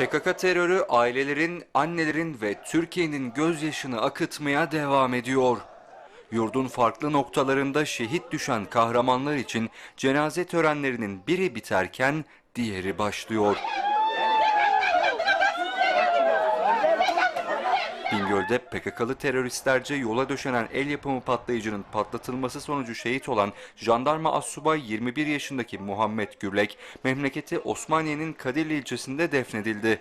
PKK terörü ailelerin, annelerin ve Türkiye'nin gözyaşını akıtmaya devam ediyor. Yurdun farklı noktalarında şehit düşen kahramanlar için cenaze törenlerinin biri biterken diğeri başlıyor. Bingöl'de PKK'lı teröristlerce yola döşenen el yapımı patlayıcının patlatılması sonucu şehit olan jandarma assubay 21 yaşındaki Muhammed Gürlek, memleketi Osmaniye'nin Kadirli ilçesinde defnedildi.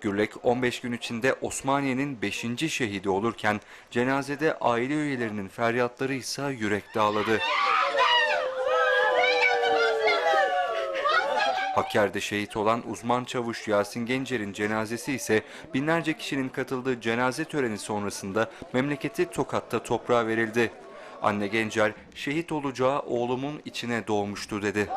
Gürlek 15 gün içinde Osmaniye'nin 5. şehidi olurken cenazede aile üyelerinin feryatları ise yürek dağladı. Hakkari'de şehit olan uzman çavuş Yasin Gencer'in cenazesi ise binlerce kişinin katıldığı cenaze töreni sonrasında memleketi Tokat'ta toprağa verildi. Anne Gencer, şehit olacağı oğlumun içine doğmuştu dedi.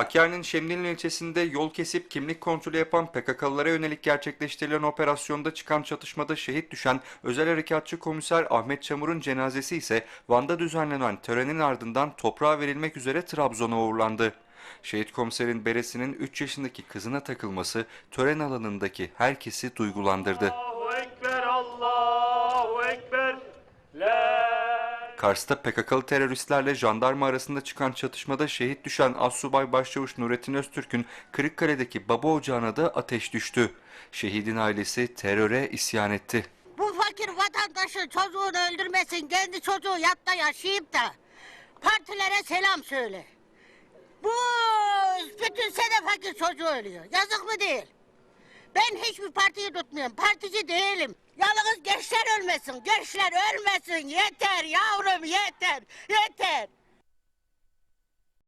Hakkari'nin Şemdinli ilçesinde yol kesip kimlik kontrolü yapan PKK'lılara yönelik gerçekleştirilen operasyonda çıkan çatışmada şehit düşen özel harekatçı komiser Ahmet Çamur'un cenazesi ise Van'da düzenlenen törenin ardından toprağa verilmek üzere Trabzon'a uğurlandı. Şehit komiserin beresinin 3 yaşındaki kızına takılması tören alanındaki herkesi duygulandırdı. Allahu Ekber. La Kars'ta PKK'lı teröristlerle jandarma arasında çıkan çatışmada şehit düşen Assubay Başçavuş Nurettin Öztürk'ün Kırıkkale'deki baba ocağına da ateş düştü. Şehidin ailesi teröre isyan etti. Bu fakir vatandaşın çocuğunu öldürmesin, kendi çocuğu yatta yaşayıp da partilere selam söyle. Bu bütün sene fakir çocuğu ölüyor. Yazık mı değil? Ben hiçbir partiyi tutmuyorum. Partici değilim. Gençler ölmesin. Gençler ölmesin. Yeter yavrum yeter. Yeter.